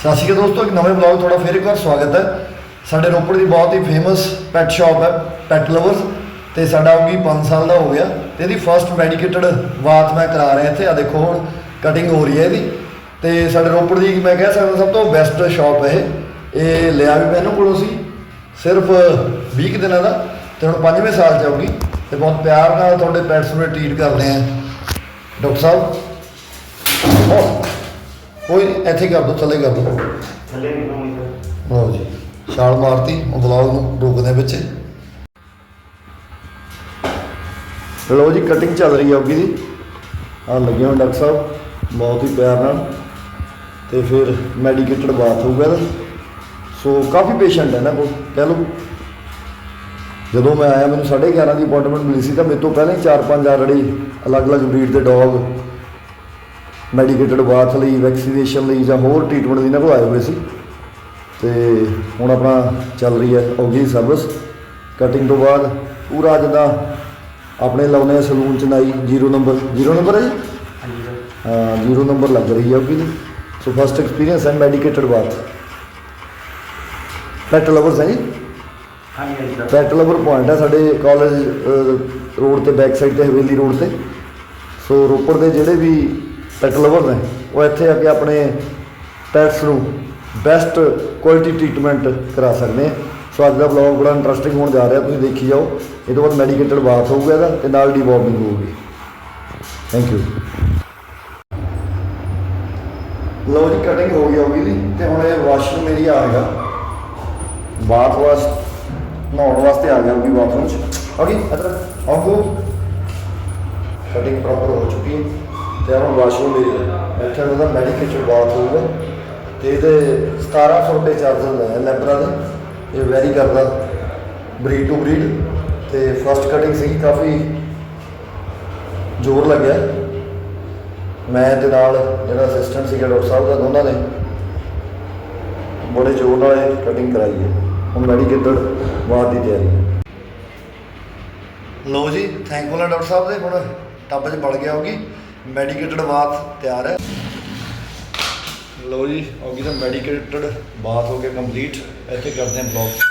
ਸਤਿ ਸ਼੍ਰੀ ਅਕਾਲ ਦੋਸਤੋ, ਇੱਕ ਨਵੇਂ ਵਲੌਗ ਤੁਹਾਡਾ ਫਿਰ ਇੱਕ ਵਾਰ ਸਵਾਗਤ ਹੈ। ਸਾਡੇ ਰੋਪੜ ਦੀ ਬਹੁਤ ਹੀ ਫੇਮਸ ਪੈਟ ਸ਼ਾਪ ਹੈ ਪੈਟ ਲਵਰਸ ਤੇ ਸਾਡਾ ਉਹ ਵੀ 5 ਸਾਲ ਦਾ ਹੋ ਗਿਆ। ਤੇ ਇਹਦੀ ਫਰਸਟ ਮੈਡੀਕੇਟਡ ਬਾਤ ਮੈਂ ਕਰਾ ਰਿਹਾ ਇੱਥੇ। ਆ ਦੇਖੋ ਹੁਣ ਕਟਿੰਗ ਹੋ ਰਹੀ ਹੈ ਇਹਦੀ। ਤੇ ਸਾਡੇ ਰੋਪੜ ਦੀ ਮੈਂ ਕਹਿ ਸਕਦਾ ਸਭ ਤੋਂ ਬੈਸਟ ਸ਼ਾਪ ਹੈ ਇਹ। ਇਹ ਲਿਆ ਵੀ ਮੈਨੂੰ ਕੋਲੋਂ ਸੀ, ਸਿਰਫ 20 ਕੁ ਦਿਨਾਂ ਦਾ। ਤੇ ਹੁਣ 5ਵੇਂ ਸਾਲ ਚ ਆਊਗੀ। ਤੇ ਬਹੁਤ ਪਿਆਰ ਨਾਲ ਤੁਹਾਡੇ ਪੈਟਸ ਨੂੰ ਟ੍ਰੀਟ ਕਰਦੇ ਆ ਡਾਕਟਰ ਸਾਹਿਬ ਉਹ ਕੋਈ ਨੀ, ਇੱਥੇ ਕਰ ਦੋ ਥੱਲੇ ਕਰ ਦੋ। ਥੱਲੇ ਨਹੀਂ ਹੋਣੀ ਸਰ ਲਓ ਜੀ ਛਾਲ ਮਾਰਤੀ ਉਹ ਬਲੌਗ ਨੂੰ ਰੋਕਦੇ ਵਿੱਚ। ਲਓ ਜੀ ਕਟਿੰਗ ਚੱਲ ਰਹੀ ਹੈ ਉਹਦੀ ਦੀ। ਆ ਲੱਗੇ ਹੋਏ ਡਾਕਟਰ ਸਾਹਿਬ ਬਹੁਤ ਹੀ ਪਿਆਰ ਨਾਲ। ਤੇ ਫਿਰ ਮੈਡੀਕੇਟਡ ਬਾਥ ਹੋਊਗਾ ਇਹਦਾ। ਸੋ ਕਾਫੀ ਪੇਸ਼ੈਂਟ ਹੈ ਨਾ ਕੋਲ ਕਹਿ ਲਓ। ਜਦੋਂ ਮੈਂ ਆਇਆ ਮੈਨੂੰ 11:30 ਦੀ ਅਪਾਇੰਟਮੈਂਟ ਮਿਲੀ ਸੀ ਤਾਂ ਮੇਰੇ ਤੋਂ ਪਹਿਲਾਂ ਹੀ 4-5 ਆਲਰੇਡੀ ਅਲੱਗ-ਅਲੱਗ ਬਰੀਡ ਦੇ ਡੌਗ ਮੈਡੀਕੇਟਡ ਬਾਥ ਲਈ ਵੈਕਸੀਨੇਸ਼ਨ ਲਈ ਜਾਂ ਹੋਰ ਟ੍ਰੀਟਮੈਂਟ ਲਈ ਇਹਨਾਂ ਕੋਲ ਆਏ ਹੋਏ ਸੀ। ਤੇ ਹੁਣ ਆਪਣਾ ਚੱਲ ਰਹੀ ਹੈ ਔਗੀ ਸਰਵਿਸ ਕਟਿੰਗ ਤੋਂ ਬਾਅਦ ਪੂਰਾ ਜਿੱਦਾਂ ਆਪਣੇ ਲਾਉਨੇ ਆ ਸਲੂਨ ਚ ਨਾਈ ਜ਼ੀਰੋ ਨੰਬਰ ਜ਼ੀਰੋ ਨੰਬਰ ਹੈ ਜੀ? ਹਾਂਜੀ ਸਰ ਹਾਂ ਜ਼ੀਰੋ ਨੰਬਰ ਲੱਗ ਰਹੀ ਹੈ ਔਗੀ ਦੀ ਸੋ ਫਸਟ ਐਕਸਪੀਰੀਅੰਸ ਹੈ ਮੈਡੀਕੇਟਡ ਬਾਥ ਪੈਟ ਲਵਰਸ ਹੈ ਜੀ? ਹਾਂਜੀ ਸਰ ਪੈਟ ਲਵਰ ਪੁਆਇੰਟ ਹੈ ਸਾਡੇ ਕਾਲਜ ਰੋਡ ਤੇ ਬੈਕ ਸਾਈਡ ਤੇ ਹਵੇਲੀ ਰੋਡ ਤੇ। ਸੋ ਰੋਪੜ ਦੇ ਜਿਹੜੇ ਵੀ ਪੈਟਲਵਰ ਨੇ। ਉਹ ਇੱਥੇ ਆ ਕੇ ਆਪਣੇ ਪੈਟਸ ਨੂੰ ਬੈਸਟ ਕੁਆਲਿਟੀ ਟ੍ਰੀਟਮੈਂਟ ਕਰਾ ਸਕਦੇ ਆ। ਸੋ ਅੱਜ ਦਾ ਵਲੌਗ ਬੜਾ ਇੰਟਰਸਟਿੰਗ ਹੋਣ ਜਾ ਰਿਹਾ, ਤੁਸੀਂ ਦੇਖੀ ਜਾਓ। ਇਹ ਤੋਂ ਬਾਅਦ ਮੈਡੀਕੇਟਡ ਬਾਥ ਹੋਊਗਾ ਇਹਦਾ ਤੇ ਨਾਲ ਡੀਵਾਰਮਿੰਗ ਹੋਊਗੀ। ਥੈਂਕ ਯੂ ਲਓ ਜੀ ਕਟਿੰਗ ਹੋ ਗਈ ਹੋਗੀ ਜੀ ਤੇ ਹੁਣ ਇਹ ਵਾਸ਼ਰੂਮ ਏਰੀਆ ਆਏਗਾ ਬਾਥ ਵਾਸ਼ ਨਹਾਉਣ ਵਾਸਤੇ ਆ ਗਿਆ ਹੋਗੀ ਬਾਥਰੂਮ ਚ। ਆ ਗਈ ਇਧਰ ਆਉਂਗੋ ਕਟਿੰਗ ਪ੍ਰੋਪਰ ਹੋ ਚੁੱਕੀ ਹੈ। ਤੇ ਹੁਣ ਵਾਸ਼ਰੂਮ ਏਰੀਆ ਇੱਥੇ ਉਹਦਾ ਮੈਡੀਕੇਟਡ ਬਾਥ ਹੋਊਗਾ ਤੇ ਇਹਦੇ 1700 ਰੁਪਏ ਚਾਰਜਰ ਹੈ ਲੈਬਰਾ ਦੇ। ਇਹ ਵੈਰੀ ਕਰਦਾ ਬਰੀਡ ਟੂ ਬਰੀਡ ਤੇ ਫਸਟ ਕਟਿੰਗ ਸੀ ਕਾਫੀ ਜ਼ੋਰ ਲੱਗਿਆ। ਮੈਂ ਤੇ ਨਾਲ ਜਿਹੜਾ ਅਸਿਸਟੈਂਟ ਸੀਗਾ ਡਾਕਟਰ ਸਾਹਿਬ ਦਾ, ਦੋਨਾਂ ਨੇ ਬੜੇ ਜ਼ੋਰ ਨਾਲ ਇਹ ਕਟਿੰਗ ਕਰਾਈ ਹੈ। ਹੁਣ ਮੈਡੀਕੇਟਡ ਬਾਅਦ ਦੀ ਤਿਆਰੀ ਹੈ। ਲਓ ਜੀ ਥੈਂਕਫੁਲ ਹੈ ਡਾਕਟਰ ਸਾਹਿਬ ਦੇ, ਹੁਣ ਟੱਬ 'ਚ ਬਲ ਗਿਆ ਹੋਗੀ ਮੈਡੀਕੇਟਡ ਬਾਥ ਤਿਆਰ ਹੈ। ਲਓ ਜੀ ਹੋਗੀ ਤਾਂ ਮੈਡੀਕੇਟਡ ਬਾਥ ਹੋ ਗਿਆ ਕੰਪਲੀਟ ਇੱਥੇ ਕਰਦੇ ਹਾਂ ਬਲੌਗ